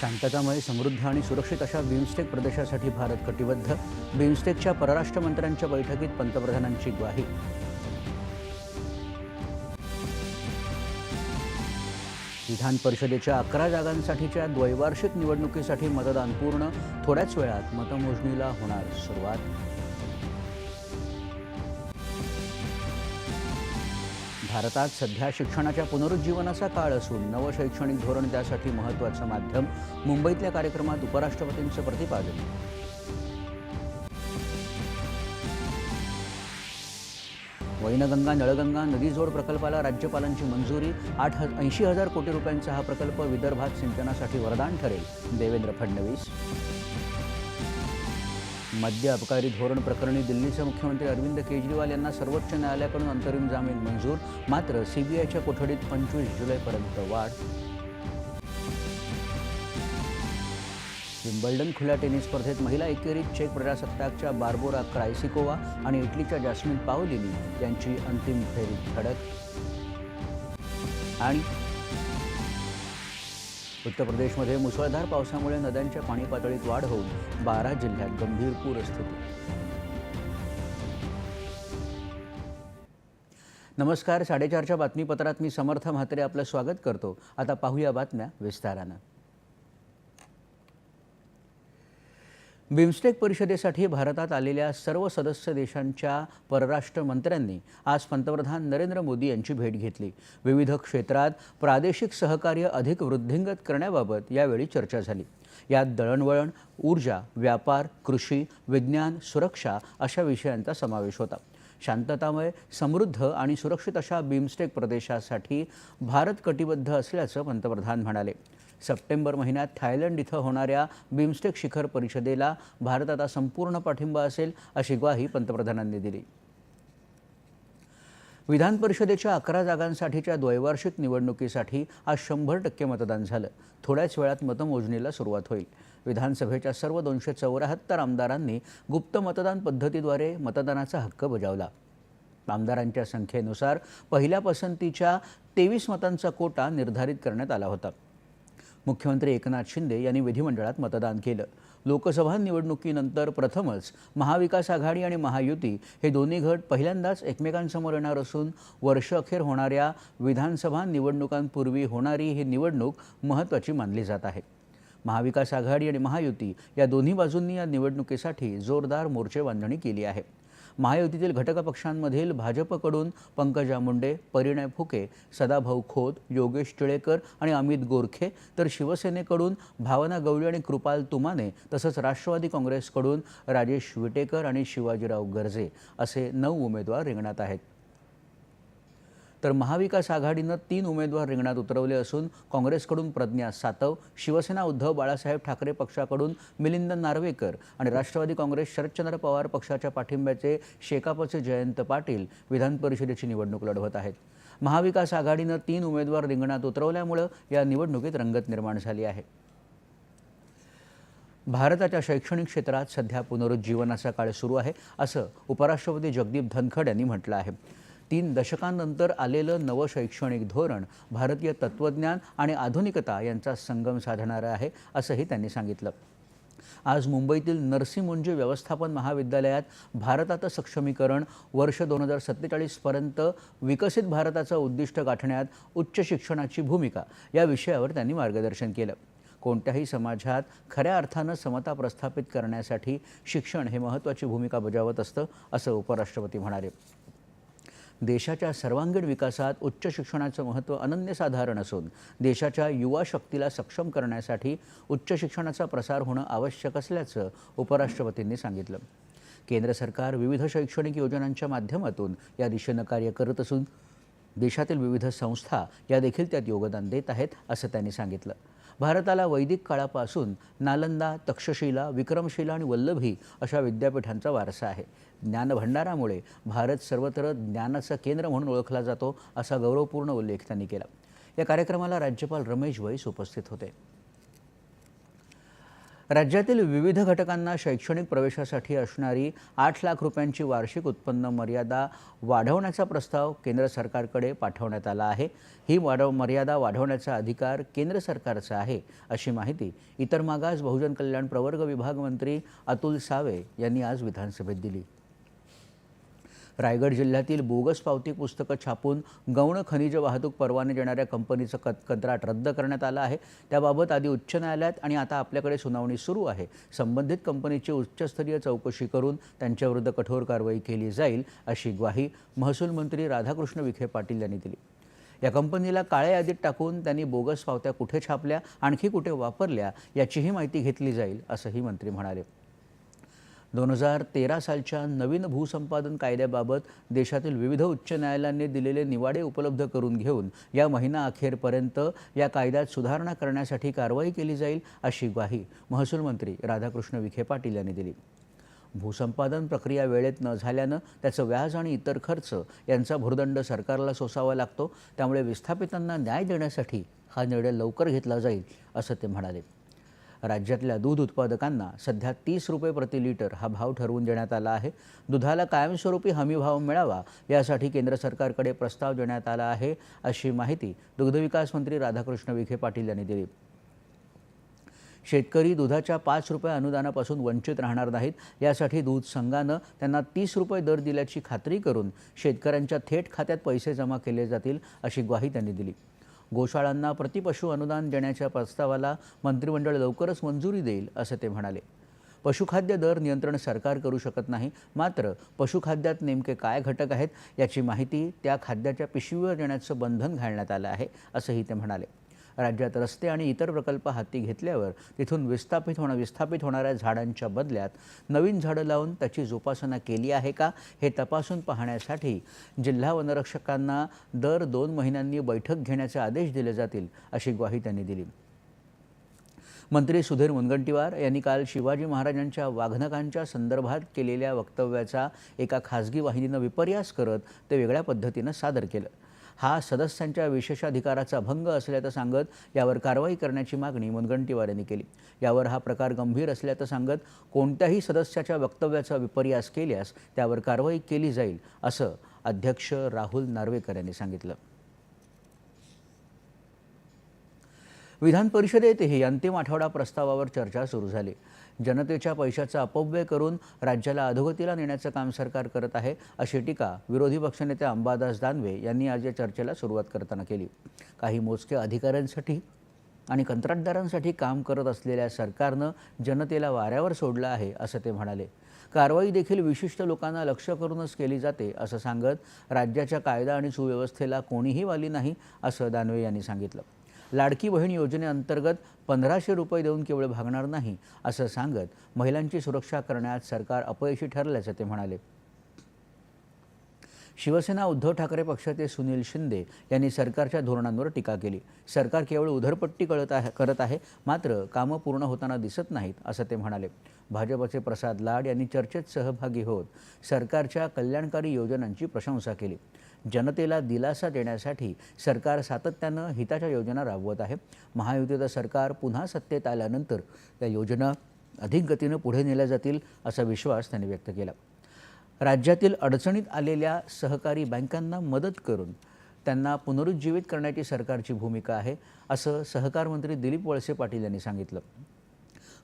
शांततामय समृद्ध आणि सुरक्षित अशा बिमस्टेक प्रदेशासाठी भारत कटिबद्ध. बिमस्टेकच्या परराष्ट्र मंत्र्यांच्या बैठकीत पंतप्रधानांची ग्वाही. विधान परिषदेच्या अकरा जागांसाठीच्या द्वैवार्षिक निवडणुकीसाठी मतदान पूर्ण. थोड्याच वेळात मतमोजणीला होणार सुरुवात. भारतात सध्या शिक्षणाच्या पुनरुज्जीवनाचा काळ असून नवं शैक्षणिक धोरण त्यासाठी महत्त्वाचं माध्यम मुंबईतल्या कार्यक्रमात उपराष्ट्रपतींचं प्रतिपादन. वैनगंगा नळगंगा नदीजोड प्रकल्पाला राज्यपालांची मंजुरी आठ ह ऐंशी हजार कोटी रुपयांचा हा प्रकल्प विदर्भात सिंचनासाठी वरदान ठरेल. देवेंद्र फडणवीस मद्य अबकारी धोरण प्रकरणी दिल्लीचे मुख्यमंत्री अरविंद केजरीवाल यांना सर्वोच्च न्यायालयाकडून अंतरिम जामीन मंजूर मात्र सीबीआयच्या कोठडीत पंचवीस जुलैपर्यंत वाढ. विम्बल्डन खुल्या टेनिस स्पर्धेत महिला एकेरीत चेक प्रजासत्ताकच्या बार्बोरा क्रायसिकोवा आणि इटलीच्या जॅस्मिन पावलिनी यांची अंतिम फेरीत धडक. आणि उत्तर प्रदेशमध्ये मुसळधार पावसामुळे नद्यांच्या पाणी पातळीत वाढ होऊन बारा जिल्ह्यात गंभीर पूरस्थिती. नमस्कार साडेचारच्या बातमीपत्रात मी समर्थ म्हात्रे आपलं स्वागत करतो. आता पाहूया बातम्या विस्तारानं. बिमस्टेक परिषदेसाठी भारतात आलेल्या सर्व सदस्य देशांच्या परराष्ट्र मंत्र्यांनी आज पंतप्रधान नरेंद्र मोदी यांची भेट घेतली. विविध क्षेत्रात प्रादेशिक सहकार्य अधिक वृद्धिंगत करण्याबाबत यावेळी चर्चा झाली. यात दळणवळण ऊर्जा व्यापार कृषी विज्ञान सुरक्षा अशा विषयांचा समावेश होता. शांततामय समृद्ध आणि सुरक्षित अशा बिमस्टेक प्रदेशासाठी भारत कटिबद्ध असल्याचं पंतप्रधान म्हणाले. सप्टेंबर महिन्यात थायलंड इथं होणाऱ्या बिमस्टेक शिखर परिषदेला भारताचा संपूर्ण पाठिंबा असेल अशी ग्वाही पंतप्रधानांनी दिली. विधान परिषदेच्या अकरा जागांसाठीच्या द्वैवार्षिक निवडणुकीसाठी आज शंभर टक्के मतदान झालं. थोड्याच वेळात मतमोजणीला सुरुवात होईल. विधानसभेच्या सर्व दोनशे चौऱ्याहत्तर आमदारांनी गुप्त मतदान पद्धतीद्वारे मतदानाचा हक्क बजावला. आमदारांच्या संख्येनुसार पहिल्या पसंतीच्या तेवीस मतांचा कोटा निर्धारित करण्यात आला होता. मुख्यमंत्री एकनाथ शिंदे यांनी विधिमंडळात मतदान केलं. लोकसभा निवडणुकीनंतर प्रथमच महाविकास आघाडी आणि महायुती हे दोन्ही गट पहिल्यांदाच एकमेकांसमोर येणार असून वर्षअखेर होणाऱ्या विधानसभा निवडणुकांपूर्वी होणारी ही निवडणूक महत्त्वाची मानली जात आहे. महाविकास आघाडी आणि महायुती या दोन्ही बाजूंनी या निवडणुकीसाठी जोरदार मोर्चे बांधणी केली आहे. महायुतीतील घटक पक्षांमधील भाजपकडून पंकजा मुंडे परिणय फुके सदाभाऊ खोत योगेश टिळेकर आणि अमित गोरखे तर शिवसेनेकडून भावना गवळी आणि कृपाल तुमाने तसंच राष्ट्रवादी काँग्रेसकडून राजेश विटेकर आणि शिवाजीराव गर्जे असे नऊ उमेदवार रिंगणात आहेत. तर महाविकास आघाडीनं तीन उमेदवार रिंगणात उतरवले असून काँग्रेसकडून प्रज्ञा सातव शिवसेना उद्धव बाळासाहेब ठाकरे पक्षाकडून मिलिंद नार्वेकर आणि राष्ट्रवादी काँग्रेस शरदचंद्र पवार पक्षाच्या पाठिंब्याचे शेकापचे जयंत पाटील विधान परिषदेची निवडणूक लढवत आहेत. महाविकास आघाडीनं तीन उमेदवार रिंगणात उतरवल्यामुळं या निवडणुकीत रंगत निर्माण झाली आहे. भारताच्या शैक्षणिक क्षेत्रात सध्या पुनरुज्जीवनाचा काळ सुरू आहे असं उपराष्ट्रपती जगदीप धनखड यांनी म्हटलं आहे. तीन दशकांनंतर आलेलं नवं शैक्षणिक धोरण भारतीय तत्त्वज्ञान आणि आधुनिकता यांचा संगम साधणारं आहे असंही त्यांनी सांगितलं. आज मुंबईतील नरसी मुंजे व्यवस्थापन महाविद्यालयात भारताचं सक्षमीकरण वर्ष दोन हजार सत्तेचाळीसपर्यंत विकसित भारताचं उद्दिष्ट गाठण्यात उच्च शिक्षणाची भूमिका या विषयावर त्यांनी मार्गदर्शन केलं. कोणत्याही समाजात खऱ्या अर्थानं समता प्रस्थापित करण्यासाठी शिक्षण हे महत्त्वाची भूमिका बजावत असतं असं उपराष्ट्रपती म्हणाले. देशाच्या सर्वांगीण विकासात उच्च शिक्षणाचं महत्त्व अनन्यसाधारण असून देशाच्या युवा शक्तीला सक्षम करण्यासाठी उच्च शिक्षणाचा प्रसार होणं आवश्यक असल्याचं उपराष्ट्रपतींनी सांगितलं. केंद्र सरकार विविध शैक्षणिक योजनांच्या माध्यमातून या दिशेनं कार्य करत असून देशातील विविध संस्था या देखील त्यात योगदान देत आहेत असं त्यांनी सांगितलं. भारताला वैदिक काळापासून नालंदा तक्षशिला विक्रमशिला आणि वल्लभी अशा विद्यापीठांचा वारसा आहे. ज्ञानभंडारामुळे भारत सर्वत्र ज्ञानाचं केंद्र म्हणून ओळखला जातो असा गौरवपूर्ण उल्लेख त्यांनी केला. या कार्यक्रमाला राज्यपाल रमेश वैस उपस्थित होते. राज्यातील विविध घटकांना शैक्षणिक प्रवेशासाठी असणारी आठ लाख रुपयांची वार्षिक उत्पन्न मर्यादा वाढवण्याचा प्रस्ताव केंद्र सरकारकडे पाठवण्यात आला आहे. ही वाढव मर्यादा वाढवण्याचा अधिकार केंद्र सरकारचा आहे अशी माहिती इतर मागास बहुजन कल्याण प्रवर्ग विभाग मंत्री अतुल सावे यांनी आज विधानसभेत दिली. रायगड जिल्ह्यातील बोगस पावती पुस्तकं छापून गौण खनिज वाहतूक परवाने देणाऱ्या कंपनीचं कत कंत्राट रद्द करण्यात आलं आहे. त्याबाबत आधी उच्च न्यायालयात आणि आता आपल्याकडे सुनावणी सुरू आहे. संबंधित कंपनीची उच्चस्तरीय चौकशी करून त्यांच्याविरुद्ध कठोर कारवाई केली जाईल अशी ग्वाही महसूल मंत्री राधाकृष्ण विखे पाटील यांनी दिली. या कंपनीला काळ्या यादीत टाकून त्यांनी बोगस पावत्या कुठे छापल्या आणखी कुठे वापरल्या याचीही माहिती घेतली जाईल असंही मंत्री म्हणाले. दोन हजार तेरा सालच्या नवीन भूसंपादन कायद्याबाबत देशातील विविध उच्च न्यायालयांनी दिलेले निवाडे उपलब्ध करून घेऊन या महिना अखेरपर्यंत या कायद्यात सुधारणा करण्यासाठी कारवाई केली जाईल अशी ग्वाही महसूल मंत्री राधाकृष्ण विखे पाटील यांनी दिली. भूसंपादन प्रक्रिया वेळेत न झाल्यानं त्याचं व्याज आणि इतर खर्च यांचा भूर्दंड सरकारला सोसावा लागतो त्यामुळे विस्थापितांना न्याय देण्यासाठी हा निर्णय लवकर घेतला जाईल असं ते म्हणाले. राज्यातल्या दूध उत्पादकांना सध्या तीस रुपये प्रति लिटर हा भाव ठरवून देण्यात आला आहे. दुधाला कायमस्वरूपी हमी भाव मिळावा यासाठी केंद्र सरकारकडे प्रस्ताव देण्यात आला आहे अशी माहिती दुग्धविकास मंत्री राधाकृष्ण विखे पाटील यांनी दिली. शेतकरी दुधाच्या पाच रुपये अनुदानापासून वंचित राहणार नाहीत यासाठी दूध संघानं त्यांना तीस रुपये दर दिल्याची खात्री करून शेतकऱ्यांच्या थेट खात्यात पैसे जमा केले जातील अशी ग्वाही त्यांनी दिली. गोशाळांना प्रतिपशु अनुदान देण्याच्या प्रस्तावाला मंत्रिमंडळ लवकरच मंजुरी देईल असं ते म्हणाले. पशुखाद्य दर नियंत्रण सरकार करू शकत नाही मात्र पशुखाद्यात नेमके काय घटक आहेत याची माहिती त्या खाद्याच्या पिशवीवर देण्याचं बंधन घालण्यात आलं आहे असंही ते म्हणाले. राज्यात रस्ते आणि इतर प्रकल्प हाती घेतल्यावर तिथून विस्थापित होणं विस्थापित होणाऱ्या झाडांच्या बदल्यात नवीन झाडं लावून त्याची जोपासना केली आहे का? हे तपासून पाहण्यासाठी जिल्हा वनरक्षकांना दर दोन महिन्यांनी बैठक घेण्याचे आदेश दिले जातील अशी ग्वाही त्यांनी दिली. मंत्री सुधीर मुनगंटीवार यांनी काल शिवाजी महाराजांच्या वाघनकांच्या संदर्भात केलेल्या वक्तव्याचा एका खासगी वाहिनीनं विपर्यास करत ते वेगळ्या पद्धतीनं सादर केलं. हा सदस्यांच्या विशेषाधिकाराचा भंग असल्याचं सांगत यावर कारवाई करण्याची मागणी मुनगंटीवार यांनी केली. यावर हा प्रकार गंभीर असल्याचं सांगत कोणत्याही सदस्याच्या वक्तव्याचा विपर्यास केल्यास त्यावर कारवाई केली जाईल असं अध्यक्ष राहुल नार्वेकर यांनी सांगितलं. विधान परिषदेतही अंतिम आठवडा प्रस्तावावर चर्चा सुरू झाली. जनतेच्या पैशाचा अपव्यय करून राज्याला अधोगतीला नेण्याचं काम सरकार करत आहे अशी टीका विरोधी पक्षनेते अंबादास दानवे यांनी आज या चर्चेला सुरुवात करताना केली. काही मोजक्या अधिकाऱ्यांसाठी आणि कंत्राटदारांसाठी काम करत असलेल्या सरकारनं जनतेला वाऱ्यावर सोडलं आहे असं ते म्हणाले. कारवाई देखील विशिष्ट लोकांना लक्ष करूनच केली जाते असं सांगत राज्याच्या कायदा आणि सुव्यवस्थेला कोणीही वाली नाही असं दानवे यांनी सांगितलं. लाडकी बहीण योजनेअंतर्गत पंधराशे रुपये देऊन केवळ भागणार नाही असं सांगत महिलांची सुरक्षा करण्यात सरकार अपयशी ठरल्याचं ते म्हणाले. शिवसेना उद्धव ठाकरे पक्षाचे सुनील शिंदे यांनी सरकारच्या धोरणांवर टीका केली. सरकार केवळ उधरपट्टी कळत आहे करत आहे मात्र कामं पूर्ण होताना दिसत नाहीत असं ते म्हणाले. भाजपचे प्रसाद लाड यांनी चर्चेत सहभागी होत सरकारच्या कल्याणकारी योजनांची प्रशंसा केली. जनतेला दिलासा देण्यासाठी सरकार सातत्यानं हिताच्या योजना राबवत आहे. महायुतीचं सरकार पुन्हा सत्तेत आल्यानंतर त्या योजना अधिक गतीनं पुढे नेल्या जातील असा विश्वास त्यांनी व्यक्त केला. राज्यातील अडचणीत आलेल्या सहकारी बँकांना मदत करून त्यांना पुनरुज्जीवित करण्याची सरकारची भूमिका आहे असं सहकार मंत्री दिलीप वळसे पाटील यांनी सांगितलं.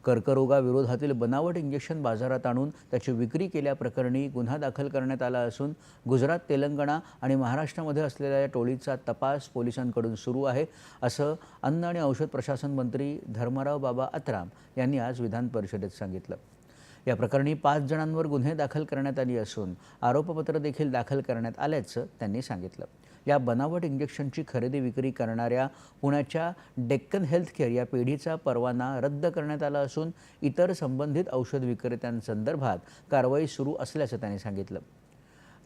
कर्करोगाविरोधातील बनावट इंजेक्शन बाजारात आणून त्याची विक्री केल्याप्रकरणी गुन्हा दाखल करण्यात आला असून गुजरात तेलंगणा आणि महाराष्ट्रामध्ये असलेल्या या टोळीचा तपास पोलिसांकडून सुरू आहे असं अन्न आणि औषध प्रशासन मंत्री धर्मराव बाबा अत्राम यांनी आज विधान परिषदेत सांगितलं. या प्रकरणी पाच जणांवर गुन्हे दाखल करण्यात आली असून आरोपपत्र देखील दाखल करण्यात आल्याचं त्यांनी सांगितलं. या बनावट इंजेक्शनची खरेदी विक्री करणाऱ्या पुण्याच्या डेक्कन हेल्थकेअर या पेढीचा परवाना रद्द करण्यात आला असून इतर संबंधित औषध विक्रेत्यांसंदर्भात कारवाई सुरू असल्याचं त्यांनी सांगितलं.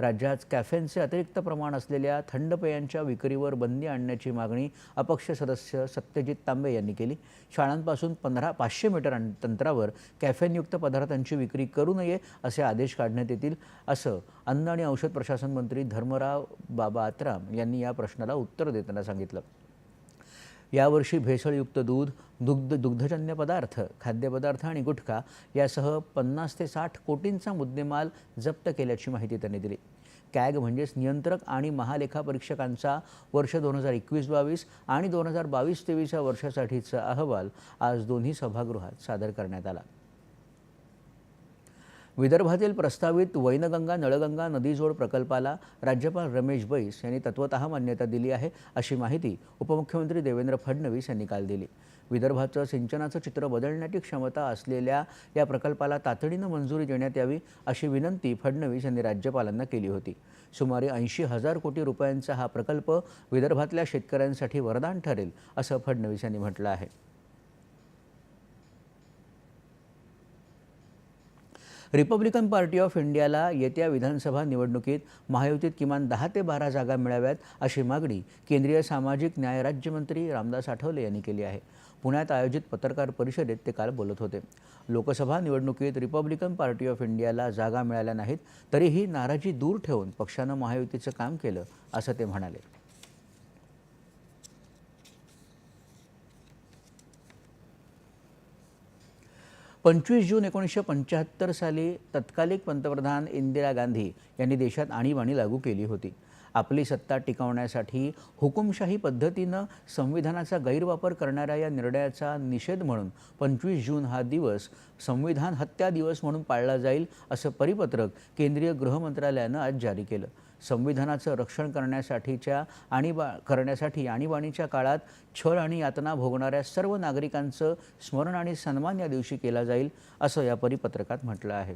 राज्यात कॅफेनचे अतिरिक्त प्रमाण असलेल्या थंड पेयांच्या विक्रीवर बंदी आणण्याची मागणी अपक्ष सदस्य सत्यजित तांबे यांनी केली. शाळांपासून पंधरा पाचशे मीटर अं- अंतरावर कॅफेनयुक्त पदार्थांची विक्री करू नये असे आदेश काढण्यात येतील असं अन्न आणि औषध प्रशासन मंत्री धर्मराव बाबा आत्राम यांनी या प्रश्नाला उत्तर देताना सांगितलं. यावर्षी भेसळयुक्त दूध दुग्ध दुग्धजन्य पदार्थ खाद्यपदार्थ आणि गुटखा यासह पन्नास ते साठ कोटींचा मुद्देमाल जप्त केल्याची माहिती त्यांनी दिली. कॅग म्हणजेच नियंत्रक आणि महालेखापरीक्षकांचा वर्ष दोन हजार एकवीस बावीस आणि दोन हजार बावीस तेवीस या वर्षासाठीचा अहवाल आज दोन्ही सभागृहात सादर करण्यात आला. विदर्भातील प्रस्तावित वैनगंगा नळगंगा नदीजोड प्रकल्पाला राज्यपाल रमेश बैस यांनी तत्वत मान्यता दिली आहे अशी माहिती उपमुख्यमंत्री देवेंद्र फडणवीस यांनी काल दिली. विदर्भाचं सिंचनाचं चित्र बदलण्याची क्षमता असलेल्या या प्रकल्पाला तातडीनं मंजुरी देण्यात यावी अशी विनंती फडणवीस यांनी राज्यपालांना केली होती. सुमारे ऐंशी हजार कोटी रुपयांचा हा प्रकल्प विदर्भातल्या शेतकऱ्यांसाठी वरदान ठरेल असं फडणवीस यांनी म्हटलं आहे. रिपब्लिकन पार्टी ऑफ इंडियाला येत्या विधानसभा निवडणुकीत महायुतीत किमान दहा ते बारा जागा मिळाव्यात अशी मागणी केंद्रीय सामाजिक न्याय राज्यमंत्री रामदास आठवले यांनी केली आहे. पुण्यात आयोजित पत्रकार परिषदेत ते काल बोलत होते. लोकसभा निवडणुकीत रिपब्लिकन पार्टी ऑफ इंडियाला जागा मिळाल्या नाहीत तरीही नाराजी दूर ठेवून पक्षानं महायुतीचं काम केलं असं ते म्हणाले. पंचवीस जून एकोणीसशे पंच्याहत्तर साली तत्कालिक पंतप्रधान इंदिरा गांधी यांनी देशात आणीबाणी लागू केली होती. आपली सत्ता टिकवण्यासाठी हुकुमशाही पद्धतीनं संविधानाचा गैरवापर करणाऱ्या या निर्णयाचा निषेध म्हणून पंचवीस जून हा दिवस संविधान हत्या दिवस म्हणून पाळला जाईल असं परिपत्रक केंद्रीय गृह मंत्रालयानं आज जारी केलं. संविधानाचं रक्षण करण्यासाठीच्या आणीबा करण्यासाठी आणीबाणीच्या काळात छळ आणि यातना भोगणाऱ्या सर्व नागरिकांचं स्मरण आणि सन्मान या दिवशी केला जाईल असं या परिपत्रकात म्हटलं आहे.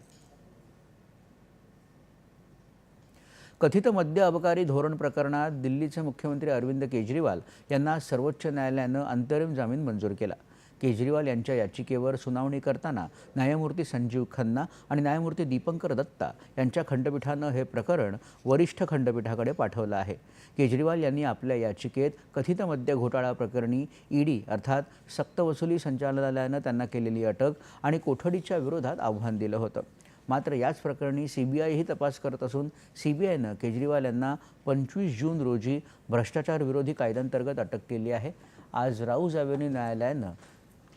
कथित मद्य अबकारी धोरण प्रकरणात दिल्लीचे मुख्यमंत्री अरविंद केजरीवाल यांना सर्वोच्च न्यायालयानं अंतरिम जामीन मंजूर केला. केजरीवाल यांच्या याचिकेवर सुनावणी करताना न्यायमूर्ती संजीव खन्ना आणि न्यायमूर्ती दीपंकर दत्ता यांच्या खंडपीठानं हे प्रकरण वरिष्ठ खंडपीठाकडे पाठवलं आहे. केजरीवाल यांनी आपल्या याचिकेत कथित मद्य घोटाळा प्रकरणी ईडी अर्थात सक्तवसुली संचालनालयानं त्यांना केलेली अटक आणि कोठडीच्या विरोधात आव्हान दिलं होतं. मात्र याच प्रकरणी सी बी आयही तपास करत असून सी बी आयनं केजरीवाल यांना पंचवीस जून रोजी भ्रष्टाचार विरोधी कायद्यांतर्गत अटक केली आहे. आज राऊज अव्हेन्यू न्यायालयानं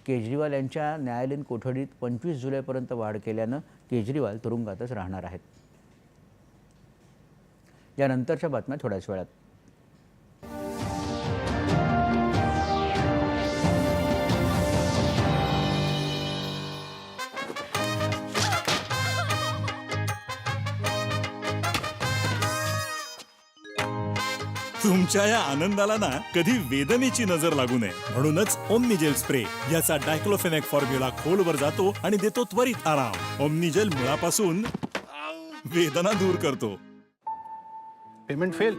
केजरीवाल यांच्या न्यायालयीन कोठडीत पंचवीस जुलैपर्यंत वाढ केल्यानं केजरीवाल तुरुंगातच राहणार आहेत. यानंतरच्या बातम्या थोड्याच वेळात. तुमच्या या आनंदाला ना कधी वेदनेची नजर लागू नये. म्हणूनच ओमनिजेल स्प्रे याचा डायक्लोफेनेक फॉर्म्युला खोलवर जातो आणि देतो त्वरित आराम. ओमनिजेल मुळापासून वेदना दूर करतो. पेमेंट फेल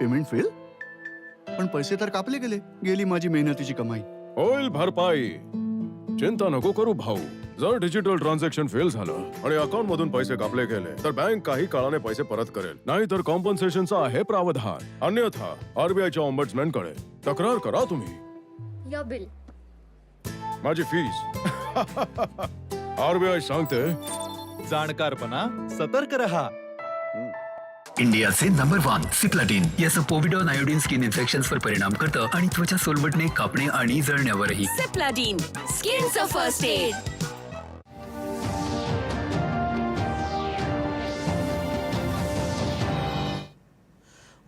पेमेंट फेल पण पैसे तर कापले गेले. गेली माझी मेहनतीची कमाई. होईल भरपाई. चिंता नको करू भाऊ. जर डिजिटल ट्रान्झॅक्शन फेल झालं आणि अकाउंट मधून पैसे कापले गेले तर बँक काही काळाने पैसे परत करेल. नाही तर कॉम्पन्सेशनचा आहे प्रावधान. अन्यथा आरबीआयच्या ऑम्बड्समॅनकडे तक्रार करा तुम्ही. Bill. माझी फीस आरबीआय सांगते. जाणकारपणा सतर्क रहा. इंडियाचे नंबर वन सिप्लाटिन याचं पोविडॉन आयोडीन स्किन इन्फेक्शन्सवर परिणाम करतं आणि त्वचा सोलवटणे कापणे आणि जळण्यावरही. Cipladine. Skin's a first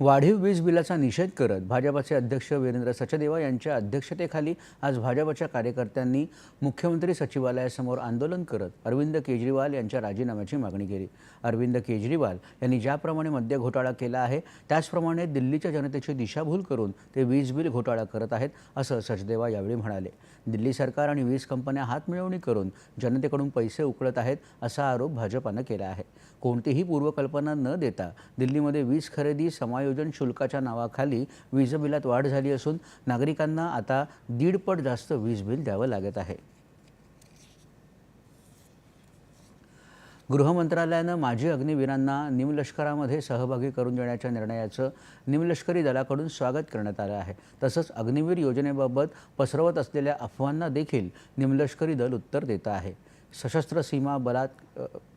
वाढीव वीज बिलाचा निषेध करत भाजपाचे अध्यक्ष वीरेंद्र सचदेवा यांच्या अध्यक्षतेखाली आज भाजपाच्या कार्यकर्त्यांनी मुख्यमंत्री सचिवालयासमोर आंदोलन करत अरविंद केजरीवाल यांच्या राजीनाम्याची मागणी केली. अरविंद केजरीवाल यांनी ज्याप्रमाणे मद्य घोटाळा केला आहे त्याचप्रमाणे दिल्लीच्या जनतेची दिशाभूल करून ते वीज बिल घोटाळा करत आहेत असं सचदेवा यावेळी म्हणाले. दिल्ली सरकार आणि वीज कंपन्या हातमिळवणी करून जनतेकडून पैसे उकळत आहेत असा आरोप भाजपानं केला आहे. कोणतीही पूर्वकल्पना न देता दिल्लीमध्ये वीज खरेदी समायोजन शुल्काच्या नावाखाली वीज बिलात वाढ झाली असून नागरिकांना आता दीडपट जास्त वीज बिल द्यावं लागत आहे. गृह मंत्रालयानं माजी अग्निवीरांना निमलष्करामध्ये सहभागी करून देण्याच्या निर्णयाचं निमलष्करी दलाकडून स्वागत करण्यात आलं आहे. तसंच अग्निवीर योजनेबाबत पसरवत असलेल्या अफवांना देखील निमलष्करी दल उत्तर देत आहे. सशस्त्र सीमा बलात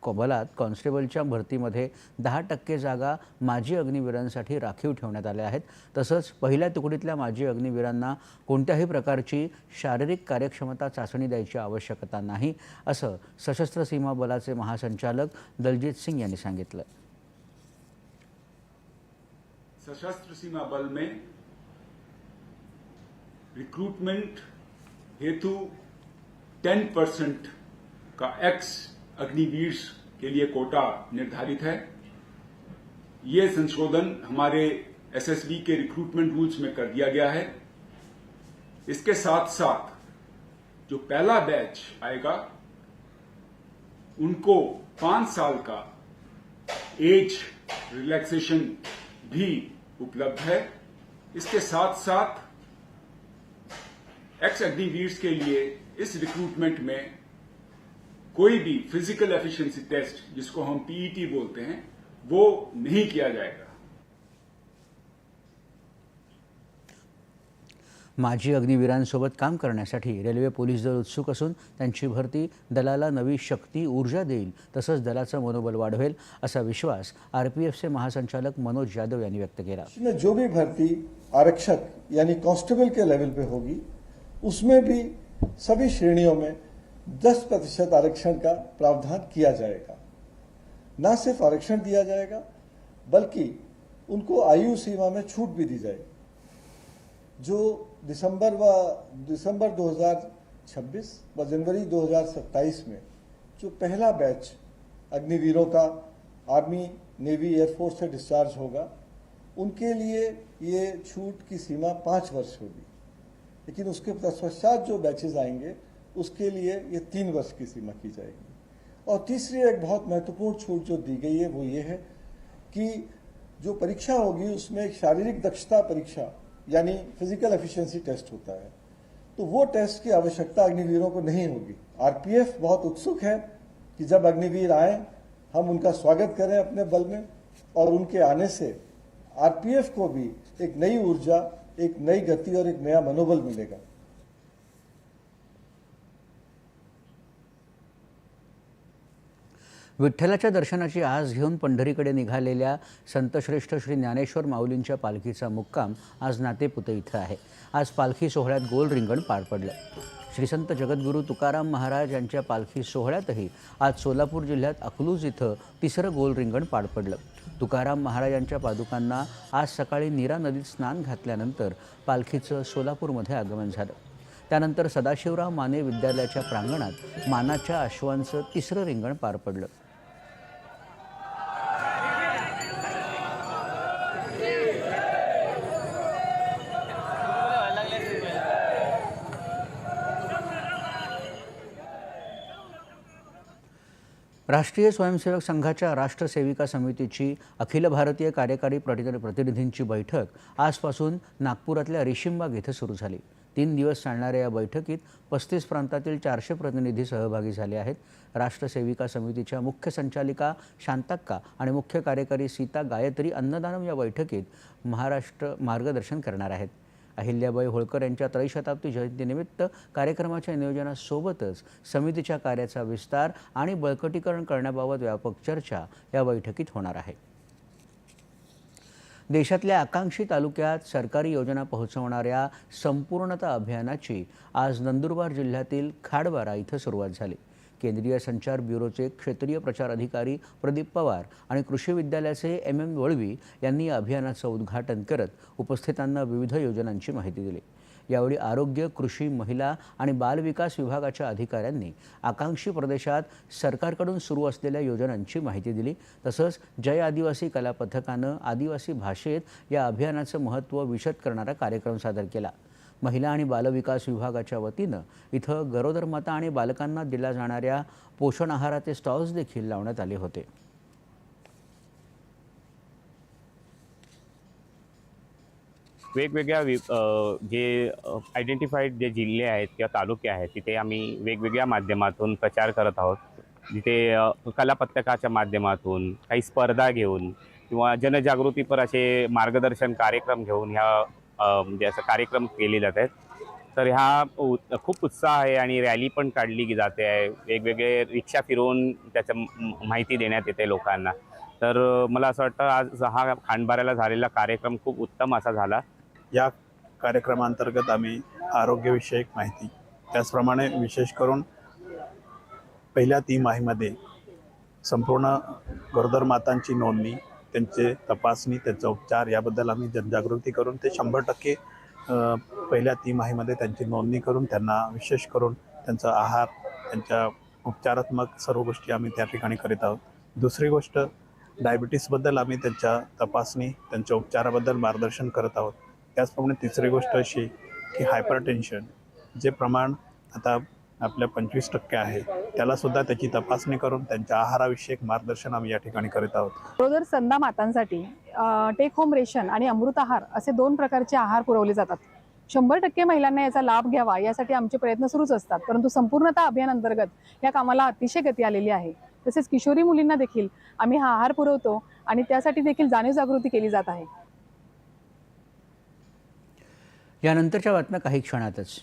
बलात कॉन्स्टेबलच्या भरतीमध्ये दहा टक्के जागा माजी अग्निवीरांसाठी राखीव ठेवण्यात आल्या आहेत. तसंच पहिल्या तुकडीतल्या माजी अग्निवीरांना कोणत्याही प्रकारची शारीरिक कार्यक्षमता चाचणी द्यायची आवश्यकता नाही असं सशस्त्र सीमा बलाचे महासंचालक दलजीत सिंग यांनी सांगितलं. सशस्त्र सीमा बल में रिक्रूटमेंट हेतु 10 परसेंट का एक्स अग्निवीर के लिए कोटा निर्धारित है। ये संशोधन हमारे एसएसबी के रिक्रूटमेंट रूल्स में कर दिया गया है। इसके साथ साथ जो पहला बैच आएगा, उनको पाँच साल का एज रिलैक्सेशन भी उपलब्ध है। इसके साथ साथ एक्स अग्निवीर्स के लिए इस रिक्रूटमेंट में कोई भी फिजिकल एफिशिएंसी टेस्ट जिसको हम पीईटी बोलते हैं वो नहीं किया जाएगा। माजी अग्निवीरांसोबत काम करण्यासाठी रेल्वे पोलीस दल उत्सुक असून त्यांची भरती दलाला नवी शक्ती ऊर्जा देईल तसंच दलाचं मनोबल वाढवेल असा विश्वास आरपीएफचे महासंचालक मनोज यादव यांनी व्यक्त केला. जो भी भर्ती आरक्षक यानी कांस्टेबल के लेवल पे होगी उसमें भी सभी श्रेणियों में 10 प्रतिशत आरक्षण का प्रावधान किया जाएगा। न सिर्फ़ आरक्षण दिया जाएगा, बल्कि उनको आयु सीमा में छूट भी दी जाएगी। जो दिसंबर व दिसंबर 2026 व जनवरी 2027 में जो पहला बैच अग्निवीरों का आर्मी, नेवी एयरफोर्स से डिस्चार्ज होगा, उनके लिए ये छूट की सीमा पाँच वर्ष होगी। लेकिन उसके पश्चात जो बैचेज आएँगे उसके लिए ये तीन वर्ष की सीमा की जाएगी। और तीसरी एक बहुत महत्वपूर्ण छूट जो दी गई है, वो ये है कि जो परीक्षा होगी, उसमें एक शारीरिक दक्षता परीक्षा, यानी फ़िज़िकल एफिशिएंसी टेस्ट होता है। तो वो टेस्ट की आवश्यकता अग्निवीरों को नहीं होगी। आरपीएफ बहुत उत्सुक है कि जब अग्निवीर आए, हम उनका स्वागत करें अपने बल में, और उनके आने से आरपीएफ को भी एक नई ऊर्जा, एक नई गति और एक नया मनोबल मिलेगा। विठ्ठलाच्या दर्शनाची आज घेऊन पंढरीकडे निघालेल्या संतश्रेष्ठ श्री ज्ञानेश्वर माऊलींच्या पालखीचा मुक्काम आज नातेपुते इथं आहे. आज पालखी सोहळ्यात गोल रिंगण पार पडलं. श्री संत जगद्गुरू तुकाराम महाराज यांच्या पालखी सोहळ्यातही आज सोलापूर जिल्ह्यात अकलूज इथं तिसरं गोल रिंगण पार पडलं. तुकाराम महाराजांच्या पादुकांना आज सकाळी नीरा नदीत स्नान घातल्यानंतर पालखीचं सोलापूरमध्ये आगमन झालं. त्यानंतर सदाशिवराव माने विद्यालयाच्या प्रांगणात मानाच्या अश्वांचं तिसरं रिंगण पार पडलं. राष्ट्रीय स्वयंसेवक संघाच्या राष्ट्रसेविका समितीची अखिल भारतीय कार्यकारी प्रतिनिधींची बैठक आजपासून नागपुरातल्या रेशीमबाग इथं सुरू झाली. तीन दिवस चालणाऱ्या या बैठकीत पस्तीस प्रांतातील चारशे प्रतिनिधी सहभागी झाले आहेत. राष्ट्रसेविका समितीच्या मुख्य संचालिका शांताक्का आणि मुख्य कार्यकारी सीता गायत्री अन्नदानम या बैठकीत महाराष्ट्र मार्गदर्शन करणार आहेत. अहिल्याबाई होळकर यांच्या त्रैशताब्दी जयंतीनिमित्त कार्यक्रमाच्या नियोजनासोबतच समितीच्या कार्याचा विस्तार आणि बळकटीकरण करण्याबाबत व्यापक चर्चा या बैठकीत होणार आहे. देशातल्या आकांक्षी तालुक्यात सरकारी योजना पोहोचवणाऱ्या संपूर्णता अभियानाची आज नंदुरबार जिल्ह्यातील खाडबारा इथं सुरुवात झाली. केंद्रीय संचार ब्युरोचे क्षेत्रीय प्रचार अधिकारी प्रदीप पवार आणि कृषी विद्यालयाचे एम एम वळवी यांनी या अभियानाचं उद्घाटन करत उपस्थितांना विविध योजनांची माहिती दिली. यावेळी आरोग्य कृषी महिला आणि बालविकास विभागाच्या अधिकाऱ्यांनी आकांक्षी प्रदेशात सरकारकडून सुरू असलेल्या योजनांची माहिती दिली. तसंच जय आदिवासी कला पथकानं आदिवासी भाषेत या अभियानाचं महत्त्व विशद करणारा कार्यक्रम सादर केला. महिला आणि बालविकास विभागाच्या वतीनं इथं गरोदर माता आणि बालकांना दिल्या जाणाऱ्या पोषण आहाराचे स्टॉल्स देखील लावण्यात आले होते. वेगवेगळ्या वि जे आयडेंटिफाईड जे जिल्हे आहेत किंवा तालुके आहेत तिथे आम्ही वेगवेगळ्या माध्यमातून प्रचार करत आहोत. जिथे कलापत्रकाच्या माध्यमातून काही स्पर्धा घेऊन किंवा जनजागृतीपर असे मार्गदर्शन कार्यक्रम घेऊन ह्या म्हणजे असं कार्यक्रम केले जात आहेत. तर ह्या खूप उत्साह आहे आणि रॅली पण काढली जाते आहे. वेगवेगळे रिक्षा फिरवून त्याचं माहिती देण्यात येते लोकांना. तर मला असं वाटतं आज हा खांडबाऱ्याला झालेला कार्यक्रम खूप उत्तम असा झाला. या कार्यक्रमांतर्गत आम्ही आरोग्यविषयक माहिती त्याचप्रमाणे विशेष करून पहिल्या तिमाहीमध्ये संपूर्ण गरोदर मातांची नोंदणी त्यांचे तपासणी त्यांचा उपचार याबद्दल आम्ही जनजागृती करून ते शंभर टक्के पहिल्या तिमाहीमध्ये त्यांची नोंदणी करून त्यांना विशेष करून त्यांचा आहार त्यांच्या उपचारात्मक सर्व गोष्टी आम्ही त्या ठिकाणी करीत आहोत. दुसरी गोष्ट डायबिटीसबद्दल आम्ही त्यांच्या तपासणी त्यांच्या उपचाराबद्दल मार्गदर्शन करत आहोत. त्याचप्रमाणे तिसरी गोष्ट अशी की हायपर टेन्शन जे प्रमाण आता आपल्या पंचवीस टक्के आहे. त्यालासुद्धा त्याची तपासणी करून त्यांच्या आहाराविषयक मार्गदर्शन आम्ही या ठिकाणी करीत आहोत. गरोदर संदा मातांसाठी टेक होम रेशन आणि अमृत आहार असे दोन प्रकारचे आहार पुरवले जातात. शंभर टक्के महिलांना याचा लाभ घ्यावा यासाठी आमचे प्रयत्न सुरूच असतात परंतु संपूर्णतः अभियान अंतर्गत या कामाला अतिशय गती आलेली आहे. तसेच किशोरी मुलींना देखील आम्ही हा आहार पुरवतो आणि त्यासाठी देखील जाणीव जागृती केली जात आहे. यानंतरच्या बातम्या काही क्षणातच.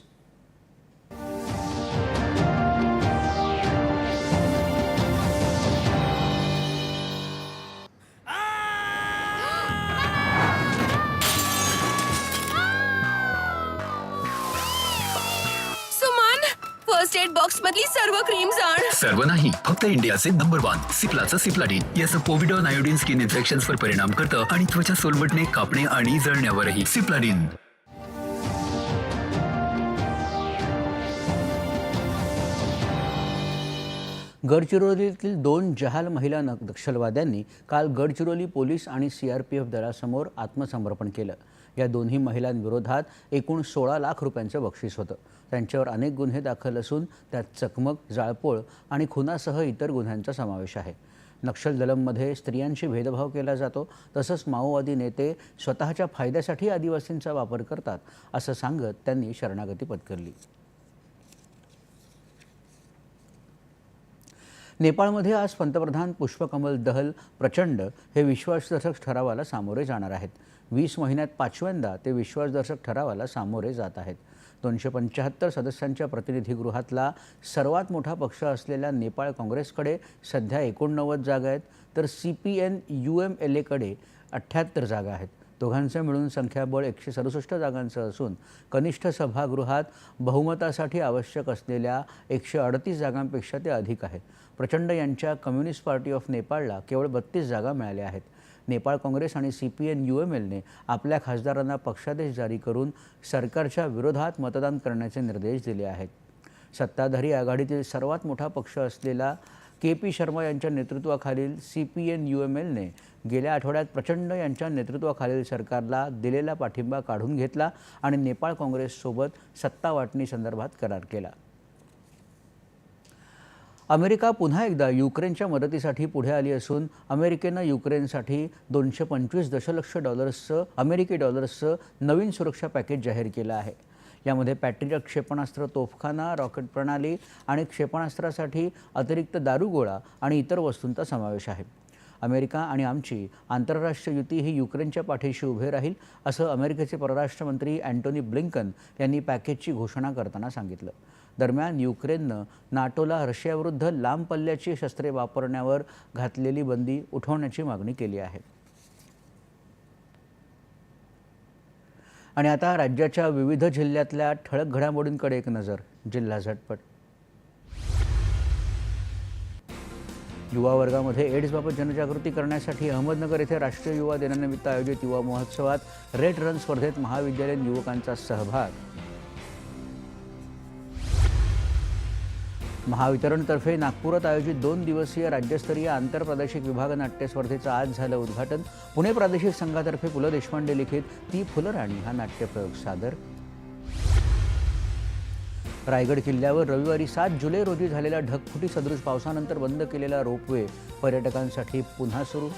एड बॉक्स मधली सर्व क्रीम्स आण सर्व नाही फक्त इंडियाचे नंबर वन सिप्लाचं सिप्लाडीन याचं पोविडॉन आयोडीन स्किन इन्फेक्शन्सवर परिणाम करतं आणि त्वचा सोलवटणे कापणे आणि जळण्यावरही. सिप्लाडीन गडचिरोलीतील दोन जहाल महिला न- नक्षलवाद्यांनी काल गडचिरोली पोलीस आणि सी आर पी एफ दलासमोर आत्मसमर्पण केलं. या दोन्ही महिलांविरोधात एकूण सोळा लाख रुपयांचं बक्षीस होतं. त्यांच्यावर अनेक गुन्हे दाखल असून त्यात चकमक जाळपोळ आणि खुनासह इतर गुन्ह्यांचा समावेश आहे. नक्षल दलममध्ये स्त्रियांशी भेदभाव केला जातो तसंच माओवादी नेते स्वतःच्या फायद्यासाठी आदिवासींचा वापर करतात असं सांगत त्यांनी शरणागती पत्करली. नेपाळमध्ये आज पंतप्रधान पुष्पकमल दहल प्रचंड हे विश्वासदर्शक ठरावाला सामोरे जाणार आहेत. वीस महिन्यात पाचव्यांदा ते विश्वासदर्शक ठरावाला सामोरे जात आहेत. दोनशे पंच्याहत्तर सदस्यांच्या प्रतिनिधीगृहातला सर्वात मोठा पक्ष असलेल्या नेपाळ काँग्रेसकडे सध्या एकोणनव्वद जागा आहेत तर C P N U M L एकडे अठ्ठ्याहत्तर जागा आहेत. दोघांचं मिळून संख्याबळ एकशे सदुसष्ट जागांचं असून कनिष्ठ सभागृहात बहुमतासाठी आवश्यक असलेल्या एकशे अडतीस जागांपेक्षा ते अधिक आहेत. प्रचंड यांच्या कम्युनिस्ट पार्टी ऑफ नेपाळला केवळ बत्तीस जागा मिळाल्या आहेत. नेपाळ काँग्रेस आणि C P N U M एलने आपल्या खासदारांना पक्षादेश जारी करून सरकारच्या विरोधात मतदान करण्याचे निर्देश दिले आहेत. सत्ताधारी आघाडीतील सर्वात मोठा पक्ष असलेला के पी शर्मा यांच्या नेतृत्वाखालील C P N U M एलने गेल्या आठवड्यात प्रचंड यांच्या नेतृत्वाखालील सरकारला दिलेला पाठिंबा काढून घेतला आणि नेपाळ काँग्रेससोबत सत्ता वाटणीसंदर्भात करार केला. अमेरिका पुन्हा एकदा युक्रेनच्या मदतीसाठी पुढे आली असून अमेरिकेनं युक्रेनसाठी दोनशे पंचवीस दशलक्ष डॉलर्सचं अमेरिकी डॉलर्सचं नवीन सुरक्षा पॅकेज जाहीर केलं आहे. यामध्ये पॅट्रियट क्षेपणास्त्र तोफखाना रॉकेट प्रणाली आणि क्षेपणास्त्रासाठी अतिरिक्त दारुगोळा आणि इतर वस्तूंचा समावेश आहे. अमेरिका आणि आमची आंतरराष्ट्रीय युती ही युक्रेनच्या पाठीशी उभे राहील असं अमेरिकेचे परराष्ट्र मंत्री अँटोनी ब्लिंकन यांनी पॅकेजची घोषणा करताना सांगितलं. दरम्यान युक्रेननं नाटोला रशियाविरुद्ध लांब पल्ल्याची शस्त्रे वापरण्यावर घातलेली बंदी उठवण्याची मागणी केली आहे. आणि आता राज्याच्या विविध जिल्ह्यातल्या ठळक घडामोडींकडे एक नजर जिल्हा झटपट. युवा वर्गामध्ये एड्सबाबत जनजागृती करण्यासाठी अहमदनगर येथे राष्ट्रीय युवा दिनानिमित्त आयोजित युवा महोत्सवात रेड रन स्पर्धेत महाविद्यालयीन युवकांचा सहभाग महावितरणतर्फे नागपुरात आयोजित दोन दिवसीय राज्यस्तरीय आंतरप्रादेशिक विभाग नाट्यस्पर्धेचं आज झालं उद्घाटन. पुणे प्रादेशिक संघातर्फे पु ल देशपांडे लिखित ती फुलराणी हा नाट्यप्रयोग सादर. रायगड किल्ल्यावर रविवारी सात जुलै रोजी झालेल्या ढगफुटी सदृश पावसानंतर बंद केलेला रोपवे पर्यटकांसाठी पुन्हा सुरू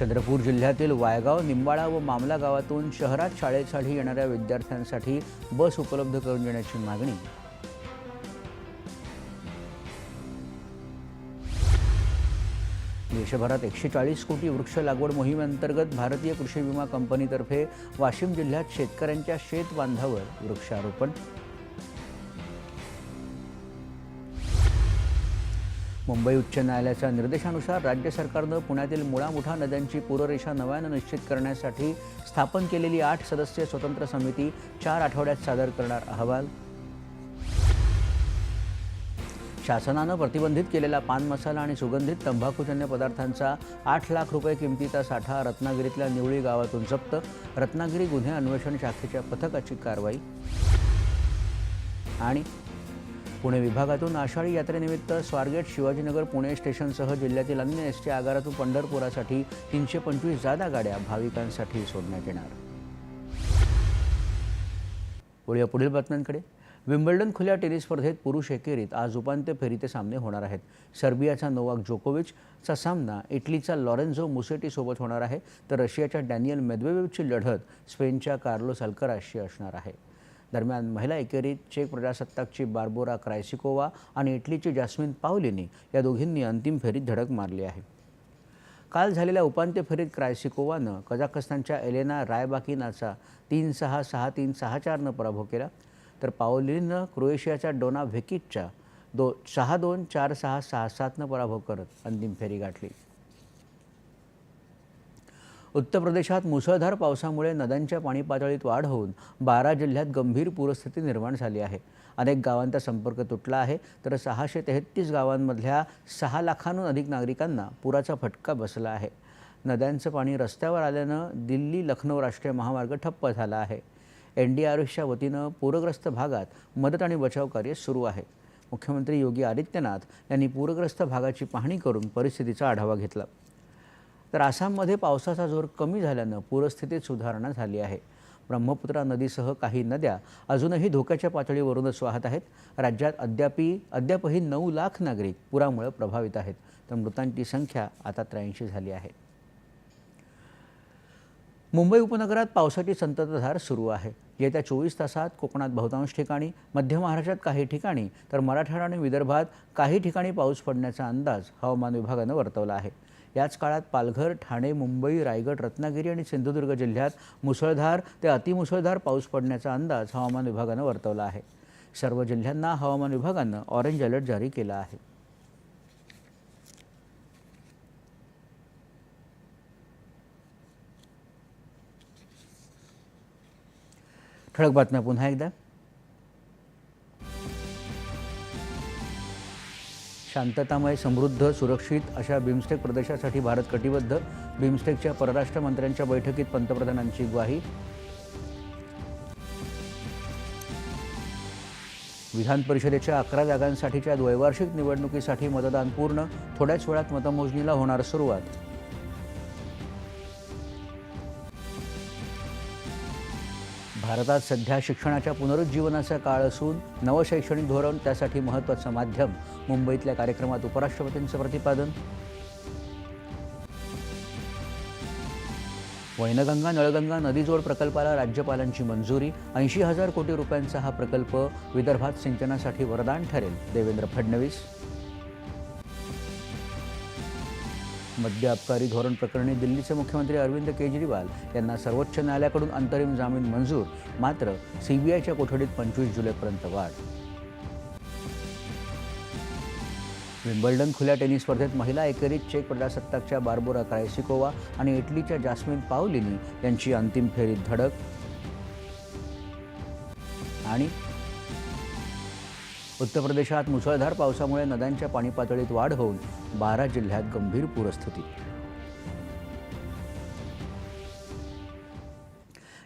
चंद्रपूर जिल्ह्यातील वायगाव निंबाळा व मामला गावातून शहरात शाळेसाठी येणाऱ्या विद्यार्थ्यांसाठी बस उपलब्ध करून देण्याची मागणी. देशभरात एकशे चाळीस कोटी वृक्ष लागवड मोहिमेअंतर्गत भारतीय कृषी विमा कंपनीतर्फे वाशिम जिल्ह्यात शेतकऱ्यांच्या शेत बांधावर वृक्षारोपण मुंबई उच्च न्यायालयाच्या निर्देशानुसार राज्य सरकारनं पुण्यातील मुळामुठा नद्यांची पूररेषा नव्यानं निश्चित करण्यासाठी स्थापन केलेली आठ सदस्यीय स्वतंत्र समिती चार आठवड्यात सादर करणार अहवाल. शासनानं प्रतिबंधित केलेला पान मसाला आणि सुगंधित तंबाखूजन्य पदार्थांचा आठ लाख रुपये किमतीचा साठा रत्नागिरीतल्या निवळी गावातून जप्त. रत्नागिरी गुन्हे अन्वेषण शाखेच्या पथकाची कारवाई. आणि पुणे विभागातून आषाढी यात्रेनिमित्त स्वारगेट शिवाजीनगर पुणे स्टेशनसह जिल्ह्यातील अन्य एस टी आगारातून पंढरपुरासाठी तीनशे पंचवीस जादा गाड्या भाविकांसाठी सोडण्यात येणार. वळूया पुढील बातम्यांकडे. विम्बल्डन खुल्या टेनिस स्पर्धेत पुरुष एकेरीत आज उपांत्य फेरीचे सामने होणार आहेत. सर्बियाचा नोवाक जोकोविचचा सामना इटलीचा लॉरेन्झो मुसेटीसोबत होणार आहे. तर रशियाच्या डॅनियल मेदवेवेवची लढत स्पेनच्या कार्लोस अल्करासशी असणार आहे. दरम्यान महिला एकेरीत चेक प्रजासत्ताकची बार्बोरा क्रायसिकोवा आणि इटलीची जास्मिन पावलिनी या दोघींनी अंतिम फेरीत धडक मारली आहे. काल झालेल्या उपांत्य फेरीत क्रायसिकोवानं कझाकस्तानच्या एलेना रायबाकिनाचा तीन सहा सहा तीन सहा चारनं पराभव केला. तर पावलिनीनं क्रोएशियाच्या डोना व्हेकिटच्या दो सहा दोन चार सहा सहा सातनं पराभव करत अंतिम फेरी गाठली. उत्तर प्रदेशात मुसळधार पावसामुळे नद्यांच्या पाणी पातळीत वाढ होऊन बारा जिल्ह्यात गंभीर पूरस्थिती निर्माण झाली आहे. अनेक गावांचा संपर्क तुटला आहे तर सहाशे तेहतीस गावांमधल्या सहा लाखांहून अधिक नागरिकांना पुराचा फटका बसला आहे. नद्यांचं पाणी रस्त्यावर आल्यानं दिल्ली लखनौ राष्ट्रीय महामार्ग ठप्प झाला आहे. एन डी आर एफच्या वतीनं पूरग्रस्त भागात मदत आणि बचाव कार्य सुरू आहे. मुख्यमंत्री योगी आदित्यनाथ यांनी पूरग्रस्त भागाची पाहणी करून परिस्थितीचा आढावा घेतला. तर आसाममध्ये पावसाचा जोर कमी झाल्यानं पूरस्थितीत सुधारणा झाली आहे. ब्रह्मपुत्रा नदीसह काही नद्या अजूनही धोक्याच्या पातळीवरूनच वाहत आहेत. राज्यात अद्यापी अद्यापही नऊ लाख नागरिक पुरामुळे प्रभावित आहेत. तर मृतांची संख्या आता त्र्याऐंशी झाली आहे. मुंबई उपनगरात पावसाची संततधार सुरू आहे. येत्या चोवीस तासात कोकणात बहुतांश ठिकाणी मध्य महाराष्ट्रात काही ठिकाणी तर मराठवाडा आणि विदर्भात काही ठिकाणी पाऊस पडण्याचा अंदाज हवामान विभागानं वर्तवला आहे. याच काळात पालघर ठाणे मुंबई रायगड रत्नागिरी आणि सिंधुदुर्ग जिल्ह्यात मुसळधार ते अतिमुसळधार पाऊस पडण्याचा अंदाज हवामान विभागानं वर्तवला आहे. सर्व जिल्ह्यांना हवामान विभागानं ऑरेंज अलर्ट जारी केला आहे. ठळक बातम्या पुन्हा एकदा. शांततामय समृद्ध सुरक्षित अशा बिमस्टेक प्रदेशासाठी भारत कटिबद्ध. बिमस्टेकच्या परराष्ट्र मंत्र्यांच्या बैठकीत पंतप्रधानांची ग्वाही. विधान परिषदेच्या अकरा जागांसाठीच्या द्वैवार्षिक निवडणुकीसाठी मतदान पूर्ण. थोड्याच वेळात मतमोजणीला होणार सुरुवात. भारतात सध्या शिक्षणाच्या पुनरुज्जीवनाचा काळ असून नवं शैक्षणिक धोरण त्यासाठी महत्त्वाचं माध्यम मुंबईतल्या कार्यक्रमात उपराष्ट्रपतींचं प्रतिपादन. वैनगंगा नळगंगा नदीजोड प्रकल्पाला राज्यपालांची मंजुरी. ऐंशी हजार कोटी रुपयांचा हा प्रकल्प विदर्भात सिंचनासाठी वरदान ठरेल. देवेंद्र फडणवीस मद्य अबकारी धोरण प्रकरणी दिल्लीचे मुख्यमंत्री अरविंद केजरीवाल यांना सर्वोच्च न्यायालयाकडून अंतरिम जामीन मंजूर मात्र सीबीआयच्या कोठडीत पंचवीस जुलैपर्यंत वाढ. विम्बल्डन खुल्या टेनिस स्पर्धेत महिला एकेरीत चेक प्रजासत्ताकच्या बार्बोरा क्रायसिकोवा आणि इटलीच्या जास्मिन पावलिनी यांची अंतिम फेरीत धडक. आणि उत्तर प्रदेशात मुसळधार पावसामुळे नद्यांच्या पाणी पातळीत वाढ होऊन बारा जिल्ह्यात गंभीर पूरस्थिती.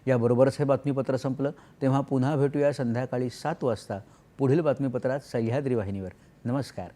याबरोबरच हे बातमीपत्र संपलं. तेव्हा पुन्हा भेटूया संध्याकाळी सात वाजता. पुढील बातमीपत्रात सह्याद्री वाहिनीवर. नमस्कार.